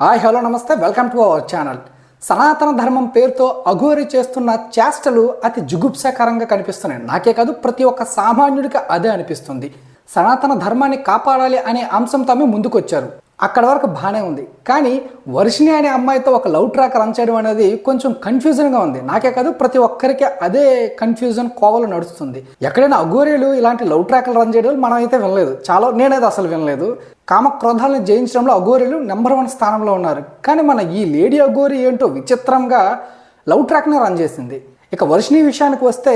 Hi hello నమస్తే. Welcome to our channel. సనాతన ధర్మం పేరుతో అఘోరి చేస్తున్న చేష్టలు అతి జుగుప్సాకరంగా కనిపిస్తున్నాయి. నాకే కాదు ప్రతి ఒక్క సామాన్యుడికి అదే అనిపిస్తుంది. సనాతన ధర్మాన్ని కాపాడాలి అనే అంశంతో ముందుకొచ్చారు. అక్కడ వరకు బాగానే ఉంది. కానీ వర్షిణి అనే అమ్మాయితో ఒక లవ్ ట్రాక్ రన్ చేయడం అనేది కొంచెం కన్ఫ్యూజన్గా ఉంది. నాకే కాదు ప్రతి ఒక్కరికి అదే కన్ఫ్యూజన్ కోవలు నడుస్తుంది. ఎక్కడైనా అఘోరీలు ఇలాంటి లవ్ ట్రాక్లు రన్ చేయడం మనం అయితే వినలేదు. చాలా నేనైతే అసలు వినలేదు. కామ క్రోధాలను జయించడంలో అఘోరీలు నెంబర్ వన్ స్థానంలో ఉన్నారు. కానీ మన ఈ లేడీ అఘోరి ఏంటో విచిత్రంగా లవ్ ట్రాక్ని రన్ చేసింది. ఇక వర్షిణి విషయానికి వస్తే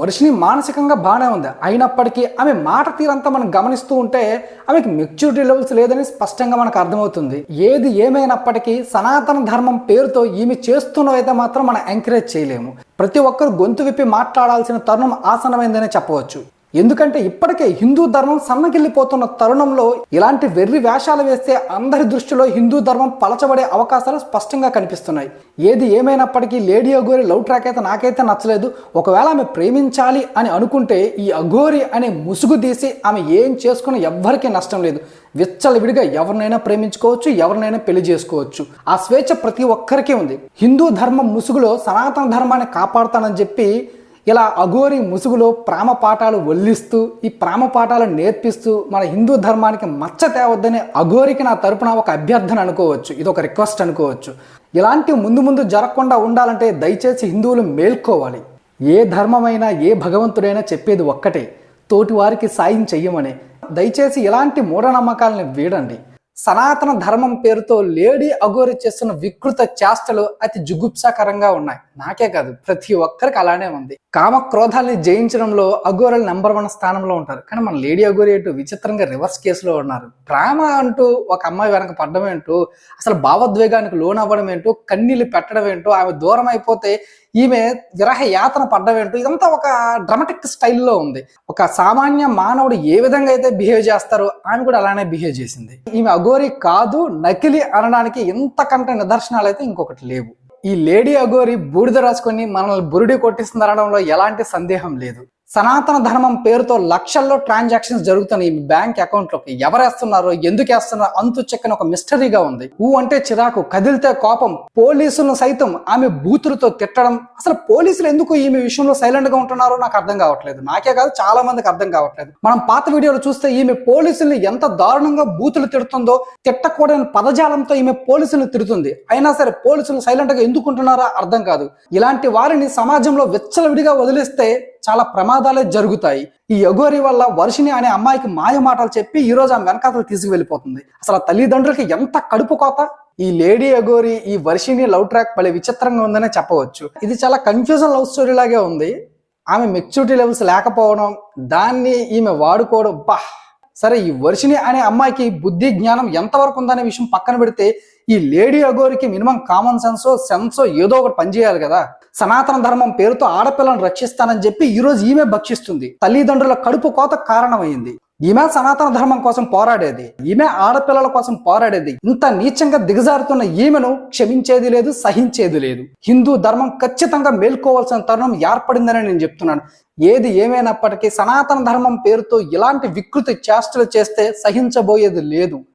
వర్షిణి మానసికంగా బాగానే ఉంది. అయినప్పటికీ ఆమె మాట తీరంతా మనం గమనిస్తూ ఉంటే ఆమెకి మెచ్యూరిటీ లెవెల్స్ లేదని స్పష్టంగా మనకు అర్థమవుతుంది. ఏది ఏమైనప్పటికీ సనాతన ధర్మం పేరుతో ఈమె చేస్తున్నవైతే మాత్రం మనం ఎంకరేజ్ చేయలేము. ప్రతి ఒక్కరు గొంతు విప్పి మాట్లాడాల్సిన తరుణం ఆసనమైందనే చెప్పవచ్చు. ఎందుకంటే ఇప్పటికే హిందూ ధర్మం సన్నగిల్లిపోతున్న తరుణంలో ఇలాంటి వెర్రి వేషాలు వేస్తే అందరి దృష్టిలో హిందూ ధర్మం పలచబడే అవకాశాలు స్పష్టంగా కనిపిస్తున్నాయి. ఏది ఏమైనప్పటికీ లేడీ అఘోరి లవ్ ట్రాక్ అయితే నాకైతే నచ్చలేదు. ఒకవేళ ఆమె ప్రేమించాలి అని అనుకుంటే ఈ అఘోరి అనే ముసుగు తీసి ఆమె ఏం చేసుకున్న ఎవ్వరికీ నష్టం లేదు. విచ్చలవిడిగా ఎవరినైనా ప్రేమించుకోవచ్చు ఎవరినైనా పెళ్ళి చేసుకోవచ్చు. ఆ స్వేచ్ఛ ప్రతి ఒక్కరికే ఉంది. హిందూ ధర్మం ముసుగులో సనాతన ధర్మాన్ని కాపాడుతానని చెప్పి ఇలా అఘోరి ముసుగులో ప్రేమ పాఠాలు వల్లిస్తూ ఈ ప్రేమ పాఠాలు నేర్పిస్తూ మన హిందూ ధర్మానికి మచ్చ తేవద్దని అఘోరికి నా తరపున ఒక అభ్యర్థన అనుకోవచ్చు. ఇది ఒక రిక్వెస్ట్ అనుకోవచ్చు. ఇలాంటి ముందు ముందు జరగకుండా ఉండాలంటే దయచేసి హిందువులు మేల్కోవాలి. ఏ ధర్మమైనా ఏ భగవంతుడైనా చెప్పేది ఒక్కటే. తోటి వారికి సాయం చెయ్యమని. దయచేసి ఇలాంటి మూఢనమ్మకాలని వీడండి. సనాతన ధర్మం పేరుతో లేడీ అగోరి చేస్తున్న వికృత చేష్టలు అతి జుగుప్సాకరంగా ఉన్నాయి. నాకే కాదు ప్రతి ఒక్కరికి అలానే ఉంది. కామ క్రోధాల్ని జయించడంలో అఘోరలు నెంబర్ వన్ స్థానంలో ఉంటారు. కానీ మన లేడీ అఘోరి ఏంటో విచిత్రంగా రివర్స్ కేసులో ఉన్నారు. ప్రేమ అంటూ ఒక అమ్మాయి వెనక పడడం ఏంటో అసలు భావోద్వేగానికి లోనవ్వడం ఏంటో కన్నీళ్ళు పెట్టడం ఏంటో ఆమె దూరం అయిపోతే ఈమె విరహ యాతన పడ్డమేంటో ఇదంతా ఒక డ్రమాటిక్ స్టైల్లో ఉంది. ఒక సామాన్య మానవుడు ఏ విధంగా అయితే బిహేవ్ చేస్తారో ఆమె కూడా అలానే బిహేవ్ చేసింది. ఈమె అఘోరి కాదు నకిలీ అనడానికి ఇంతకంటే నిదర్శనాలు అయితే ఇంకొకటి లేవు. ఈ లేడీ అఘోరి బూడిద రాసుకొని మనల్ని బురుడి కొట్టిస్తుంది అనడంలో ఎలాంటి సందేహం లేదు. సనాతన ధర్మం పేరుతో లక్షల్లో ట్రాన్సాక్షన్స్ జరుగుతున్నాయి ఈ బ్యాంక్ అకౌంట్లోకి. ఎవరేస్తున్నారో? ఎందుకు వేస్తున్నారో? అంతు చెక్కని ఒక మిస్టరీగా ఉంది. ఊ అంటే చిరాకు కదిలితే కోపం పోలీసులను సైతం ఆమె బూతులతో తిట్టడం. అసలు పోలీసులు ఎందుకు ఈమె విషయంలో సైలెంట్గా ఉంటున్నారో నాకు అర్థం కావట్లేదు. నాకే కాదు చాలా మందికి అర్థం కావట్లేదు. మనం పాత వీడియోలు చూస్తే ఈమె పోలీసుల్ని ఎంత దారుణంగా బూతులు తిడుతుందో తిట్టకూడని పదజాలంతో ఈమె పోలీసులను తిడుతుంది. అయినా సరే పోలీసులు సైలెంట్గా ఎందుకు ఉంటున్నారో అర్థం కాదు. ఇలాంటి వారిని సమాజంలో విచ్చలవిడిగా వదిలేస్తే చాలా ప్రమాదాలే జరుగుతాయి. ఈ యగోరి వల్ల వర్షిని అనే అమ్మాయికి మాయ మాటలు చెప్పి ఈ రోజు ఆమె వెనకాతలు తీసుకువెళ్ళిపోతుంది. అసలు ఆ తల్లిదండ్రులకి ఎంత కడుపు కోత? ఈ లేడీ అగోరి ఈ వర్షిని లవ్ ట్రాక్ భలే విచిత్రంగా ఉందనే చెప్పవచ్చు. ఇది చాలా కన్ఫ్యూజన్ లవ్ స్టోరీ లాగే ఉంది. ఆమె మెచ్యూరిటీ లెవెల్స్ లేకపోవడం దాన్ని ఈమె వాడుకోవడం బా! సరే ఈ వర్షిని అనే అమ్మాయికి బుద్ధి జ్ఞానం ఎంతవరకు ఉందనే విషయం పక్కన పెడితే ఈ లేడీ అగోరికి మినిమం కామన్ సెన్సో సెన్సో ఏదో ఒకటి పనిచేయాలి కదా. సనాతన ధర్మం పేరుతో ఆడపిల్లను రక్షిస్తానని చెప్పి ఈ రోజు ఈమె భక్షిస్తుంది. తల్లిదండ్రుల కడుపు కోత కారణమైంది. ఈమె సనాతన ధర్మం కోసం పోరాడేది. ఈమె ఆడపిల్లల కోసం పోరాడేది. ఇంత నీచంగా దిగజారుతున్న ఈమెను క్షమించేది లేదు సహించేది లేదు. హిందూ ధర్మం ఖచ్చితంగా మేల్కోవాల్సిన తరుణం ఏర్పడిందని నేను చెప్తున్నాను. ఏది ఏమైనప్పటికీ సనాతన ధర్మం పేరుతో ఇలాంటి వికృతి చేష్టలు చేస్తే సహించబోయేది లేదు.